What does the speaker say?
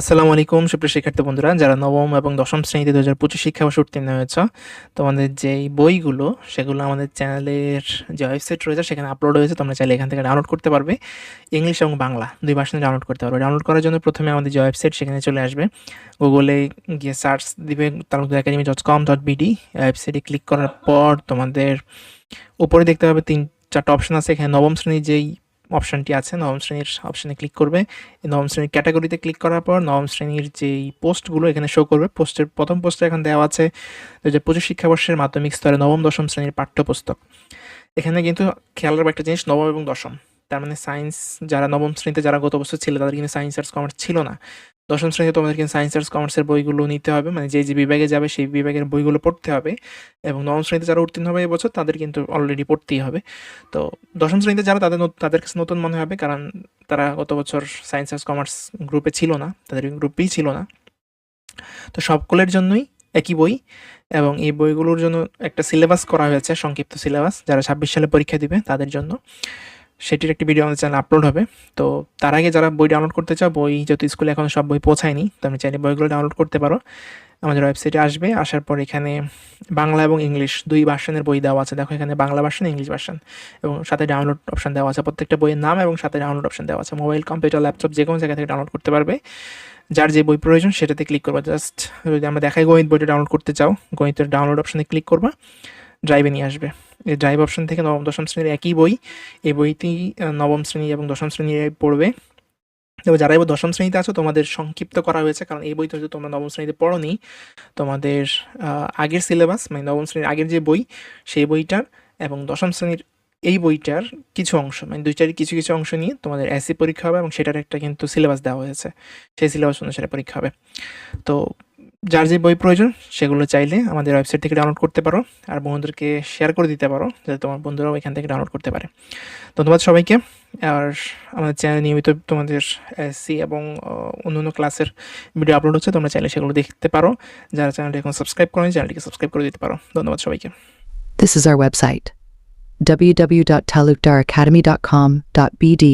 আসসালামু আলাইকুম, সুপ্রিয় শিক্ষার্থী বন্ধুরা, যারা নবম এবং দশম শ্রেণীতে দু হাজার পঁচিশ শিক্ষাবর্ষে উত্তীর্ণ হয়েছ, তোমাদের যেই বইগুলো, সেগুলো আমাদের চ্যানেলের যে ওয়েবসাইট রয়েছে, সেখানে আপলোড হয়েছে, তোমরা চাইলে এখান থেকে ডাউনলোড করতে পারবে। ইংলিশ এবং বাংলা, দুই ভাষায় ডাউনলোড করতে পারবে। ডাউনলোড করার জন্য প্রথমে আমাদের যে ওয়েবসাইট, সেখানে চলে আসবে। গুগলে গিয়ে সার্চ দিবে Talukdar academy dot com dot BD ওয়েবসাইটে ক্লিক করার পর তোমাদের উপরে দেখতে পাবে তিন চারটা অপশন আছে। এখানে নবম শ্রেণির যেই অপশনটি আছে, নবম শ্রেণির অপশানে ক্লিক করবে। নবম শ্রেণির ক্যাটাগরিতে ক্লিক করার পর নবম শ্রেণির যেই পোস্টগুলো এখানে শো করবে পোস্টের প্রথম পোস্টে এখন দেওয়া আছে দু হাজার পঁচিশ শিক্ষাবর্ষের মাধ্যমিক স্তরে নবম, দশম শ্রেণির পাঠ্যপুস্তক। এখানে কিন্তু খেয়াল রাখব একটা জিনিস, নবম এবং দশম। তার মানে সায়েন্স যারা নবম শ্রেণীতে যারা গত বছর ছিল, তাদের কিন্তু সায়েন্স আর্টস কমার্স ছিল না। দশম শ্রেণীতে তোমাদের কিন্তু সায়েন্স আর্টস কমার্সের বইগুলো নিতে হবে। মানে যে যে বিভাগে যাবে, সেই বিভাগের বইগুলো পড়তে হবে। এবং নবম শ্রেণীতে যারা উত্তীর্ণ হবে এবছর, তাদের কিন্তু অলরেডি পড়তেই হবে। তো দশম শ্রেণীতে যারা তাদের তাদের কাছে নতুন মনে হবে, কারণ তারা গত বছর সায়েন্স আর্টস কমার্স গ্রুপে ছিল না। তাদের গ্রুপেই ছিল না। তো সকলের জন্যই একই বই এবং এই বইগুলোর জন্য একটা সিলেবাস করা হয়েছে, সংক্ষিপ্ত সিলেবাস যারা ছাব্বিশ সালে পরীক্ষা দিবে, তাদের জন্য। সেটির একটি ভিডিও আমাদের চ্যানেল আপলোড হবে। তো তার আগে যারা বই ডাউনলোড করতে চাও, বই যেহেতু স্কুলে এখন সব বই পৌঁছায়নি তুমি চাইলে বইগুলো ডাউনলোড করতে পারো। আমাদের ওয়েবসাইটে আসবে, আসার পর এখানে বাংলা এবং ইংলিশ দুই ভার্সনের বই দেওয়া আছে। দেখো এখানে বাংলা ভার্সন ইংলিশ ভার্সন এবং সাথে ডাউনলোড অপশন দেওয়া আছে। প্রত্যেকটা বইয়ের নাম এবং সাথে ডাউনলোড অপশন দেওয়া আছে। মোবাইল কম্পিউটার ল্যাপটপ যে কোনো জায়গা থেকে ডাউনলোড করতে পারবে। যার যে বই প্রয়োজন সেটাতে ক্লিক করবা। জাস্ট যদি আমরা দেখাই গণিত বইটা ডাউনলোড করতে চাও, গণিতের ডাউনলোড অপশনে ক্লিক করবা ড্রাইভে নিয়ে আসবে। এই ড্রাইভ অপশন থেকে নবম, দশম শ্রেণির একই বই। এই বইটি নবম শ্রেণি এবং দশম শ্রেণি পড়বে। তবে যারা এবার দশম শ্রেণীতে আছো, তোমাদের সংক্ষিপ্ত করা হয়েছে, কারণ এই বইটা যদি তোমরা নবম শ্রেণীতে পড়োনি, তোমাদের আগের সিলেবাস মানে নবম শ্রেণির আগের যে বই, সেই বইটার এবং দশম শ্রেণির এই বইটার কিছু অংশ মানে দুইটারই কিছু কিছু অংশ নিয়ে তোমাদের এসি পরীক্ষা হবে এবং সেটার একটা কিন্তু সিলেবাস দেওয়া হয়েছে। সেই সিলেবাস অনুসারে পরীক্ষা হবে। তো যার যে বই প্রয়োজন, সেগুলো চাইলে আমাদের ওয়েবসাইট থেকে ডাউনলোড করতে পারো আর বন্ধুদেরকে শেয়ার করে দিতে পারো, যাতে তোমার বন্ধুরাও এখান থেকে ডাউনলোড করতে পারে। ধন্যবাদ সবাইকে। আর আমাদের চ্যানেলে নিয়মিত তোমাদের এসসি এবং অন্য অন্য ক্লাসের ভিডিও আপলোড হচ্ছে, তোমরা চাইলে সেগুলো দেখতে পারো। যারা চ্যানেলটি এখন সাবস্ক্রাইব করেন চ্যানেলটিকে সাবস্ক্রাইব করে দিতে পারো। ধন্যবাদ সবাইকে। This is our website, www.talukdaracademy.com.bd